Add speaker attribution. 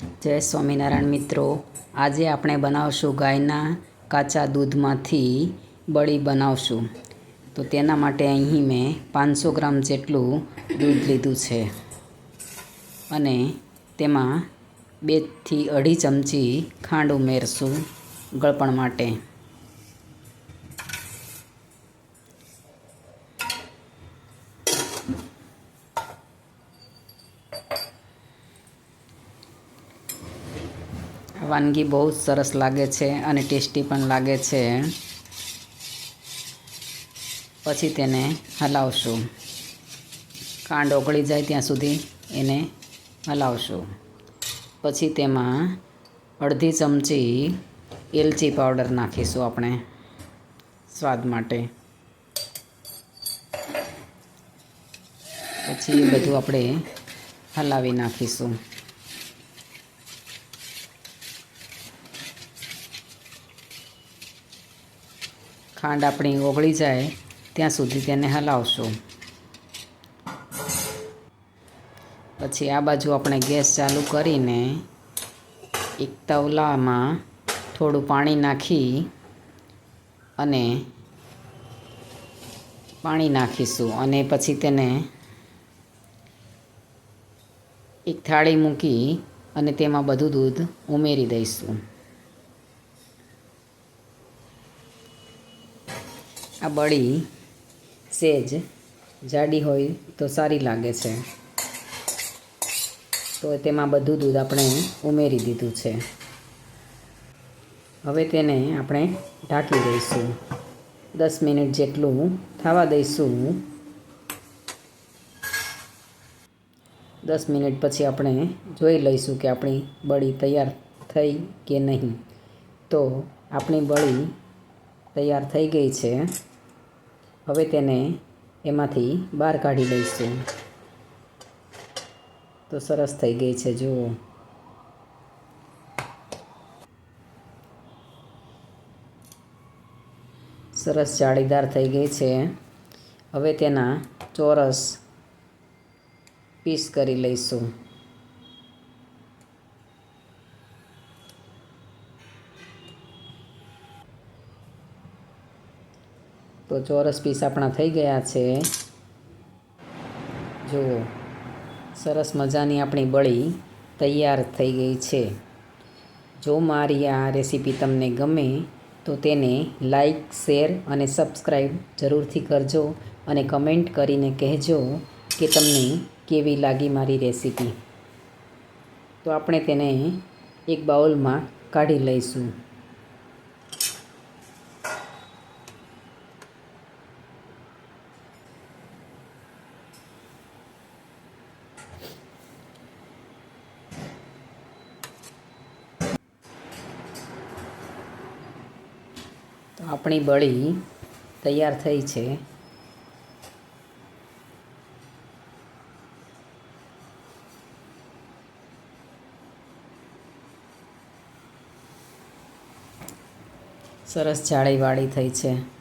Speaker 1: જય સ્વામિનારાયણ મિત્રો. આજે આપણે બનાવશું ગાયના કાચા દૂધમાંથી બળી બનાવશું. તો તેના માટે અહીં મેં પાંચસો ગ્રામ જેટલું દૂધ લીધું છે. અને તેમાં બેથી અઢી ચમચી ખાંડ ઉમેરશું ગળપણ માટે. વાનગી બહુ જ સરસ લાગે છે અને ટેસ્ટી પણ લાગે છે. પછી તેને હલાવશું. કાંડ ઓગળી જાય ત્યાં સુધી એને હલાવશું. પછી તેમાં અડધી ચમચી એલચી પાવડર નાખીશું આપણે સ્વાદ માટે. પછી એ બધું આપણે હલાવી નાખીશું. ખાંડ આપણી ઓગળી જાય, ત્યાં સુધી તેને હલાવશું. પછી આ બાજુ આપણે ગેસ ચાલુ કરીને એક તવલામાં થોડું પાણી નાખી અને પાણી નાખીશું અને પછી તેને એક થાળી મૂકી અને તેમાં બધું દૂધ ઉમેરી દઈશું. આ બળી સેજ જાડી હોય તો સારી લાગે છે. તો તેમાં બધું દૂધ આપણે ઉમેરી દીધું છે. હવે તેને આપણે ઢાંકી દઈશું. દસ મિનિટ જેટલું થવા દઈશું. દસ મિનિટ પછી આપણે જોઈ લઈશું કે આપણી બળી તૈયાર થઈ કે નહીં. તો આપણી બળી તૈયાર થઈ ગઈ છે. હવે તેને એમાંથી બહાર કાઢી લઈશું. તો સરસ થઈ ગઈ છે, જુઓ. સરસ જાળીદાર થઈ ગઈ છે. હવે તેના ચોરસ પીસ કરી લઈશું. તો ચોરસ પીસ આપણા થઈ ગયા છે. જુઓ, સરસ મજાની આપણી બળી તૈયાર થઈ ગઈ છે. જો મારી આ રેસીપી તમને ગમે, તો તેને લાઈક, શેર અને સબસ્ક્રાઈબ જરૂરથી કરજો અને કમેન્ટ કરીને કહેજો કે તમને કેવી લાગી મારી રેસીપી. તો આપણે તેને એક બાઉલમાં કાઢી લઈશું. તો આપણી બળી તૈયાર થઈ છે. સરસ જાળીવાળી થઈ છે.